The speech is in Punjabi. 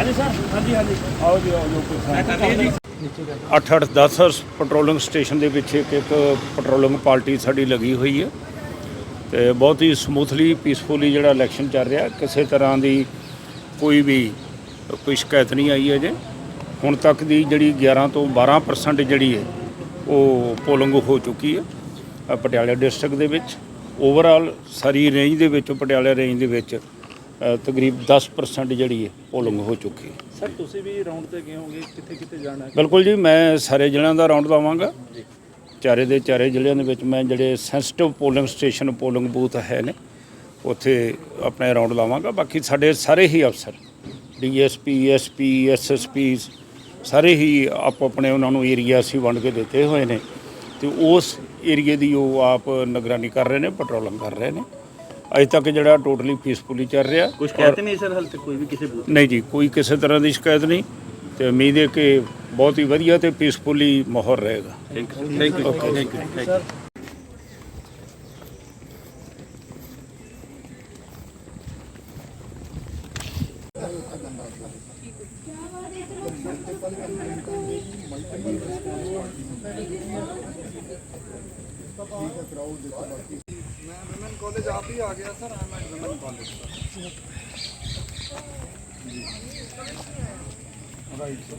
ਹਾਂਜੀ ਸਰ ਹਾਂਜੀ ਹਾਂਜੀ। ਆਓ ਜੀ ਆਓ ਜੋ। ਕੋਈ 8-8 10 ਪੈਟਰੋਲਿੰਗ ਸਟੇਸ਼ਨ ਦੇ ਵਿੱਚ ਇੱਕ ਇੱਕ ਪੈਟਰੋਲਿੰਗ ਪਾਰਟੀ ਸਾਡੀ ਲੱਗੀ ਹੋਈ ਹੈ। ਤੇ ਬਹੁਤ ਹੀ ਸਮੂਥਲੀ ਪੀਸਫੁਲੀ ਜਿਹੜਾ ਇਲੈਕਸ਼ਨ ਚੱਲ ਰਿਹਾ ਕਿਸੇ ਤਰ੍ਹਾਂ ਦੀ ਕੋਈ ਵੀ ਕੋਈ ਸ਼ਿਕਾਇਤ ਨਹੀਂ ਆਈ ਹੈ ਜੇ ਹੁਣ ਤੱਕ ਦੀ ਜਿਹੜੀ 11 ਤੋਂ 12% ਜਿਹੜੀ ਹੈ ਉਹ ਪੋਲਿੰਗ ਹੋ ਚੁੱਕੀ ਹੈ ਪਟਿਆਲਾ ਡਿਸਟ੍ਰਿਕਟ ਦੇ ਵਿੱਚ। ਓਵਰਆਲ ਸਾਰੀ ਰੇਂਜ ਦੇ ਵਿੱਚ ਪਟਿਆਲਾ ਰੇਂਜ ਦੇ ਵਿੱਚ ਤਕਰੀਬ 10% ਜਿਹੜੀ ਹੈ ਪੋਲਿੰਗ ਹੋ ਚੁੱਕੀ ਹੈ। ਸਰ ਤੁਸੀਂ ਵੀ ਰਾਉਂਡ ਤੇ ਗਏ ਹੋਗੇ ਕਿੱਥੇ ਕਿੱਥੇ ਜਾਣਾ ਹੈ? ਬਿਲਕੁਲ ਜੀ ਮੈਂ ਸਾਰੇ ਜ਼ਿਲ੍ਹਿਆਂ ਦਾ ਰਾਉਂਡ ਲਾਵਾਂਗਾ। ਚਾਰੇ ਦੇ ਚਾਰੇ ਜ਼ਿਲ੍ਹਿਆਂ ਦੇ ਵਿੱਚ ਮੈਂ ਜਿਹੜੇ sensitive polling station polling booth ਹੈ ਨੇ ਉੱਥੇ ਆਪਣੇ ਰਾਉਂਡ ਲਾਵਾਂਗਾ। ਬਾਕੀ ਸਾਡੇ ਸਾਰੇ ਹੀ ਅਫਸਰ ਡੀਐਸਪੀ ਐਸਪੀ ਐਸਐਸਪੀ ਸਾਰੇ ਹੀ ਆਪ ਆਪਣੇ ਉਹਨਾਂ ਨੂੰ ਏਰੀਆ ਅਸੀਂ ਵੰਡ ਕੇ ਦਿੱਤੇ ਹੋਏ ਨੇ। ਤੇ ਉਸ ਏਰੀਏ ਦੀ ਉਹ ਆਪ ਨਿਗਰਾਨੀ ਕਰ ਰਹੇ ਨੇ ਪੈਟਰੋਲਿੰਗ ਕਰ ਰਹੇ ਨੇ। ਅਜੇ ਤੱਕ ਜਿਹੜਾ ਟੋਟਲੀ ਪੀਸਫੁਲੀ ਚੱਲ ਰਿਹਾ। ਕੋਈ ਸ਼ਿਕਾਇਤ ਨਹੀਂ ਸਰ ਹਾਲੇ ਤੱਕ ਕੋਈ ਵੀ ਕਿਸੇ ਬੂਥ ਨਹੀਂ ਜੀ ਕੋਈ ਕਿਸੇ ਤਰ੍ਹਾਂ ਦੀ ਸ਼ਿਕਾਇਤ ਨਹੀਂ। ਤੇ ਉਮੀਦ ਹੈ ਕਿ ਬਹੁਤ ਹੀ ਵਧੀਆ ਤੇ ਪੀਸਫੁਲੀ ਮਾਹੌਲ ਰਹੇਗਾ। Thank you thank you thank you ਮੈਂ ਵਿਮਨ ਕਾਲਜ ਆਪ ਹੀ ਆ ਗਿਆ sir am at women college sir ji. Right sir